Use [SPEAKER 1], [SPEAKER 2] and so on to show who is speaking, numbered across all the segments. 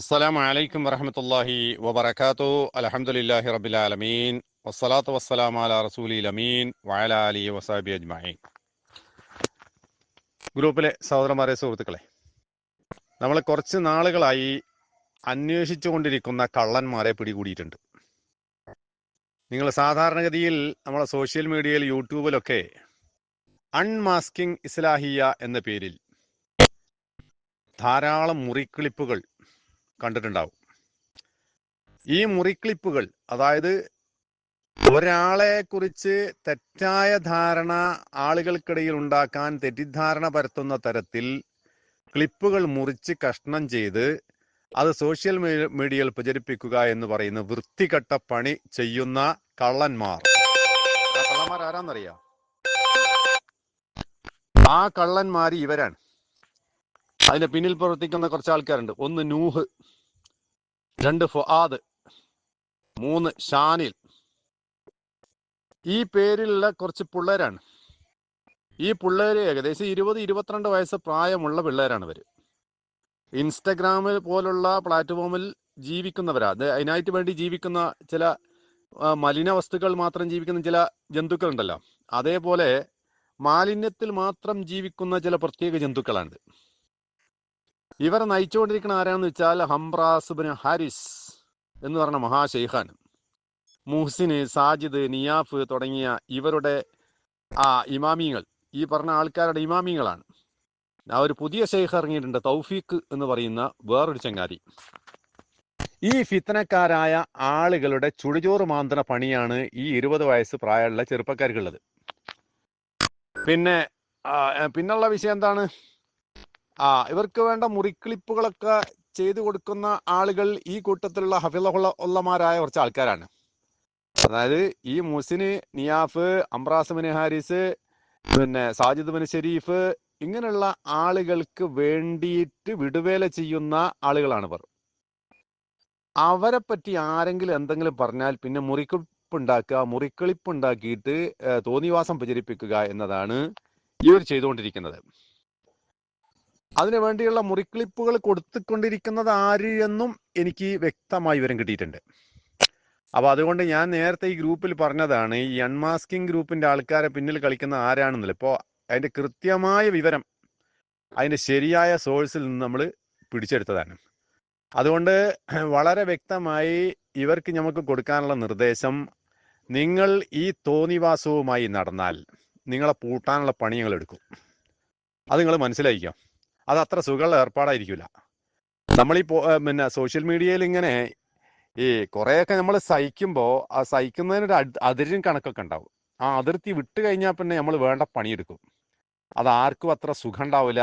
[SPEAKER 1] അസ്സാം വലൈക്കും വരഹമത്തല്ലാഹി വബർക്കാത്തു അലഹമുല്ലാഹി റബിലമീൻ വസ്സലാത്തു വസ്സലാം അല റസൂലി അമീൻ വയല അലി വസാബി അജ്മായി ഗ്രൂപ്പിലെ സഹോദരന്മാരെ സുഹൃത്തുക്കളെ നമ്മൾ കുറച്ച് നാളുകളായി അന്വേഷിച്ചുകൊണ്ടിരിക്കുന്ന കള്ളന്മാരെ പിടികൂടിയിട്ടുണ്ട്. നിങ്ങൾ സാധാരണഗതിയിൽ നമ്മളെ സോഷ്യൽ മീഡിയയിൽ യൂട്യൂബിലൊക്കെ അൺമാസ്കിംഗ് ഇസ്ലാഹിയ എന്ന പേരിൽ ധാരാളം മുറിക്കിളിപ്പുകൾ കണ്ടിട്ടുണ്ടാവും. ഈ മുറിക്ലിപ്പുകൾ അതായത് ഒരാളെ കുറിച്ച് തെറ്റായ ധാരണ ആളുകൾക്കിടയിൽ ഉണ്ടാക്കാൻ തെറ്റിദ്ധാരണ പരത്തുന്ന തരത്തിൽ ക്ലിപ്പുകൾ മുറിച്ച് കഷ്ണം ചെയ്ത് അത് സോഷ്യൽ മീഡിയയിൽ പ്രചരിപ്പിക്കുക എന്ന് പറയുന്ന വൃത്തികെട്ട പണി ചെയ്യുന്ന കള്ളന്മാർ. കള്ളന്മാർ ആരാന്നറിയാം? ആ കള്ളന്മാർ ഇവരാണ്. അതിന്റെ പിന്നിൽ പ്രവർത്തിക്കുന്ന കുറച്ച് ആൾക്കാരുണ്ട് ഒന്ന് നൂഹ്. രണ്ട് ഫുആദ്. മൂന്ന് ഷാനിൽ. ഈ പേരിലുള്ള കുറച്ച് പിള്ളേരാണ്. ഈ പിള്ളേര് ഏകദേശം ഇരുപത് ഇരുപത്തിരണ്ട് വയസ്സ് പ്രായമുള്ള പിള്ളേരാണ് ഇവർ ഇൻസ്റ്റഗ്രാമിൽ പോലുള്ള പ്ലാറ്റ്ഫോമിൽ ജീവിക്കുന്നവരാ. അത് അതിനായിട്ട് വേണ്ടി ജീവിക്കുന്ന ചില മലിന വസ്തുക്കൾ മാത്രം ജീവിക്കുന്ന ചില ജന്തുക്കൾ ഉണ്ടല്ലോ അതേപോലെ മാലിന്യത്തിൽ മാത്രം ജീവിക്കുന്ന ചില പ്രത്യേക ജന്തുക്കളാണ് ഇവർ നയിച്ചുകൊണ്ടിരിക്കുന്ന ആരാന്ന് വെച്ചാൽ ഹംറാസുബിന് ഹാരിസ് എന്ന് പറഞ്ഞ മഹാശൈഖാൻ മുഹ്സിന് സാജിദ് നിയാഫ് തുടങ്ങിയ ഇവരുടെ ആ ഇമാമിങ്ങൾ ഈ പറഞ്ഞ ആൾക്കാരുടെ ഇമാമിങ്ങളാണ്. ആ ഒരു പുതിയ ഷെയ്ഖ് ഇറങ്ങിയിട്ടുണ്ട് തൗഫീഖ് എന്ന് പറയുന്ന വേറൊരു ചങ്ങാതി. ഈ ഫിത്തനക്കാരായ ആളുകളുടെ ചുടിചോറ് മാന്തണ പണിയാണ് ഈ ഇരുപത് വയസ്സ് പ്രായമുള്ള ചെറുപ്പക്കാർക്കുള്ളത്. പിന്നെ പിന്നുള്ള വിഷയം എന്താണ്? ആ ഇവർക്ക് വേണ്ട മുറിക്ലിപ്പുകളൊക്കെ ചെയ്തു കൊടുക്കുന്ന ആളുകൾ ഈ കൂട്ടത്തിലുള്ള ഹഫിള ഉള്ളമാരായ കുറച്ച് ആൾക്കാരാണ്. അതായത് ഈ മുസിന് നിയാഫ് അംറാസുബിന് ഹാരിസ് പിന്നെ സാജിദ് ബിൻ ഷെരീഫ് ഇങ്ങനെയുള്ള ആളുകൾക്ക് വേണ്ടിയിട്ട് വിടുവേല ചെയ്യുന്ന ആളുകളാണ് ഇവർ. അവരെ പറ്റി ആരെങ്കിലും എന്തെങ്കിലും പറഞ്ഞാൽ പിന്നെ മുറിക്ലിപ്പ് ഉണ്ടാക്കുക മുറിക്കിളിപ്പ് ഉണ്ടാക്കിയിട്ട് തോന്നിവാസം പ്രചരിപ്പിക്കുക എന്നതാണ് ഇവർ ചെയ്തുകൊണ്ടിരിക്കുന്നത്. അതിനു വേണ്ടിയുള്ള മുറിക്ലിപ്പുകൾ കൊടുത്തുകൊണ്ടിരിക്കുന്നത് ആര് എന്നും എനിക്ക് വ്യക്തമായി വിവരം കിട്ടിയിട്ടുണ്ട്. അപ്പൊ അതുകൊണ്ട് ഞാൻ നേരത്തെ ഈ ഗ്രൂപ്പിൽ പറഞ്ഞതാണ് ഈ അൺമാസ്കിംഗ് ഗ്രൂപ്പിന്റെ ആൾക്കാരെ പിന്നിൽ കളിക്കുന്ന ആരാണെന്നില്ല. ഇപ്പോ അതിന്റെ കൃത്യമായ വിവരം അതിന്റെ ശരിയായ സോഴ്സിൽ നിന്ന് നമ്മൾ പിടിച്ചെടുത്തതാണ്. അതുകൊണ്ട് വളരെ വ്യക്തമായി ഇവർക്ക് നമുക്ക് കൊടുക്കാനുള്ള നിർദ്ദേശം നിങ്ങൾ ഈ തോന്നിവാസവുമായി നടന്നാൽ നിങ്ങളെ പൂട്ടാനുള്ള പണി ഞങ്ങൾ എടുക്കും. അത് നിങ്ങൾ മനസ്സിലാക്കിക്കോ അത് അത്ര സുഖമുള്ള ഏർപ്പാടായിരിക്കില്ല നമ്മളീ പിന്നെ സോഷ്യൽ മീഡിയയിൽ ഇങ്ങനെ ഈ കുറേയൊക്കെ നമ്മൾ സഹിക്കുമ്പോൾ ആ സഹിക്കുന്നതിനൊരു അതിരും കണക്കൊക്കെ ഉണ്ടാവും ആ അതിർത്തി വിട്ട് കഴിഞ്ഞാൽ പിന്നെ നമ്മൾ വേണ്ട പണിയെടുക്കും. അത് ആർക്കും അത്ര സുഖം ഉണ്ടാവില്ല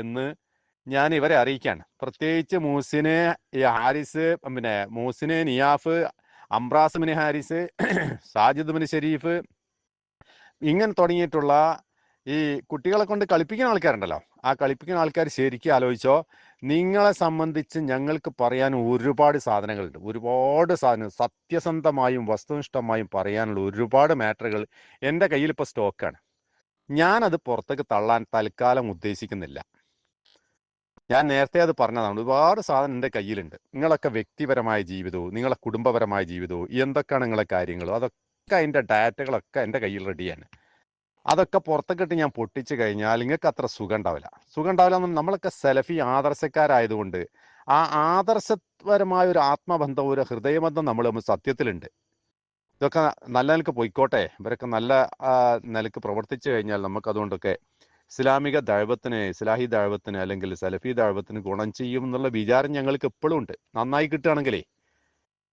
[SPEAKER 1] എന്ന് ഞാൻ ഇവരെ അറിയിക്കാണ്. പ്രത്യേകിച്ച് മൂസിന് ഈ ഹാരിസ് പിന്നെ മൂസിന് നിയാഫ് അംബ്രാസ് ബിൻ ഹാരിസ് സാജിദ് ബിൻ ഷെരീഫ് ഇങ്ങനെ തുടങ്ങിയിട്ടുള്ള ഈ കുട്ടികളെ കൊണ്ട് കളിപ്പിക്കുന്ന ആൾക്കാരുണ്ടല്ലോ. ആ കളിപ്പിക്കുന്ന ആൾക്കാർ ശരിക്കും ആലോചിച്ചോ നിങ്ങളെ സംബന്ധിച്ച് ഞങ്ങൾക്ക് പറയാൻ ഒരുപാട് സാധനങ്ങളുണ്ട്. ഒരുപാട് സാധനം സത്യസന്ധമായും വസ്തുനിഷ്ഠമായും പറയാനുള്ള ഒരുപാട് മാറ്ററുകൾ എന്റെ കയ്യിൽ ഇപ്പോൾ സ്റ്റോക്കാണ്. ഞാനത് പുറത്തേക്ക് തള്ളാൻ തൽക്കാലം ഉദ്ദേശിക്കുന്നില്ല. ഞാൻ നേരത്തെ അത് പറഞ്ഞതാണ്. ഒരുപാട് സാധനം എന്റെ കയ്യിലുണ്ട്. നിങ്ങളൊക്കെ വ്യക്തിപരമായ ജീവിതവും നിങ്ങളെ കുടുംബപരമായ ജീവിതവും എന്തൊക്കെയാണ് നിങ്ങളെ കാര്യങ്ങളും അതൊക്കെ അതിന്റെ ഡാറ്റകളൊക്കെ എന്റെ കയ്യിൽ റെഡിയാണ്. അതൊക്കെ പുറത്തേക്കിട്ട് ഞാൻ പൊട്ടിച്ചു കഴിഞ്ഞാൽ നിങ്ങൾക്ക് അത്ര സുഖം ഉണ്ടാവില്ല സുഖം ഉണ്ടാവില്ല എന്ന് നമ്മളൊക്കെ സെലഫി ആദർശക്കാരായതുകൊണ്ട് ആ ആദർശപരമായ ഒരു ആത്മബന്ധം ഒരു ഹൃദയബന്ധം നമ്മൾ തമ്മിൽ സത്യത്തിലുണ്ട്. ഇതൊക്കെ നല്ല നിലയ്ക്ക് പോയിക്കോട്ടെ. ഇവരൊക്കെ നല്ല നിലയ്ക്ക് പ്രവർത്തിച്ചു കഴിഞ്ഞാൽ നമുക്ക് അതുകൊണ്ടൊക്കെ ഇസ്ലാമിക ദൈവത്തിന് ഇസ്ലാഹി ദൈവത്തിന് അല്ലെങ്കിൽ സലഫി ദൈവത്തിന് ഗുണം ചെയ്യും എന്നുള്ള വിചാരം ഞങ്ങൾക്ക് എപ്പോഴും ഉണ്ട്. നന്നായി കിട്ടുകയാണെങ്കിലേ.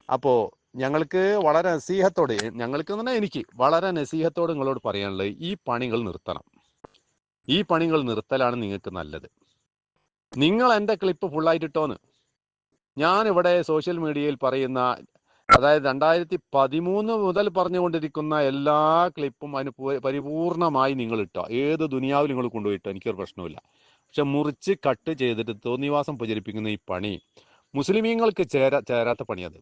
[SPEAKER 1] അപ്പോ ഞങ്ങൾക്ക് വളരെ നസീഹത്തോടെ ഞങ്ങൾക്ക് എന്ന് പറഞ്ഞാൽ എനിക്ക് വളരെ നസീഹത്തോട് നിങ്ങളോട് പറയാനുള്ളത് ഈ പണികൾ നിർത്തണം. ഈ പണികൾ നിർത്തലാണ് നിങ്ങൾക്ക് നല്ലത്. നിങ്ങൾ എന്റെ ക്ലിപ്പ് ഫുള്ളായിട്ട് ഇട്ടോന്ന് ഞാൻ ഇവിടെ സോഷ്യൽ മീഡിയയിൽ പറയുന്ന അതായത് രണ്ടായിരത്തി പതിമൂന്ന് മുതൽ പറഞ്ഞുകൊണ്ടിരിക്കുന്ന എല്ലാ ക്ലിപ്പും അതിന് പരിപൂർണമായി നിങ്ങൾ ഇട്ടോ? ഏത് ദുനിയാവിൽ നിങ്ങൾ കൊണ്ടുപോയിട്ടോ എനിക്കൊരു പ്രശ്നമില്ല പക്ഷെ മുറിച്ച് കട്ട് ചെയ്തിട്ട് തോന്നിവാസം പ്രചരിപ്പിക്കുന്ന ഈ പണി മുസ്ലിമീങ്ങൾക്ക് ചേരാ ചേരാത്ത പണി അത്.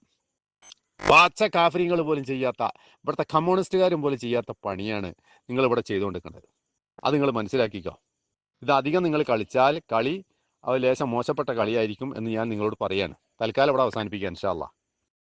[SPEAKER 1] പാച്ച കാഫര്യങ്ങൾ പോലും ചെയ്യാത്ത ഇവിടുത്തെ കമ്മ്യൂണിസ്റ്റുകാരും പോലും ചെയ്യാത്ത പണിയാണ് നിങ്ങൾ ഇവിടെ ചെയ്തുകൊണ്ടിരിക്കുന്നത്. അത് നിങ്ങൾ മനസ്സിലാക്കിക്കോ. ഇത് അധികം നിങ്ങൾ കളിച്ചാൽ കളി അത് ലേശം മോശപ്പെട്ട കളിയായിരിക്കും എന്ന് ഞാൻ നിങ്ങളോട് പറയാണ്. തൽക്കാലം ഇവിടെ അവസാനിപ്പിക്കാം ഇൻഷാ അല്ലാ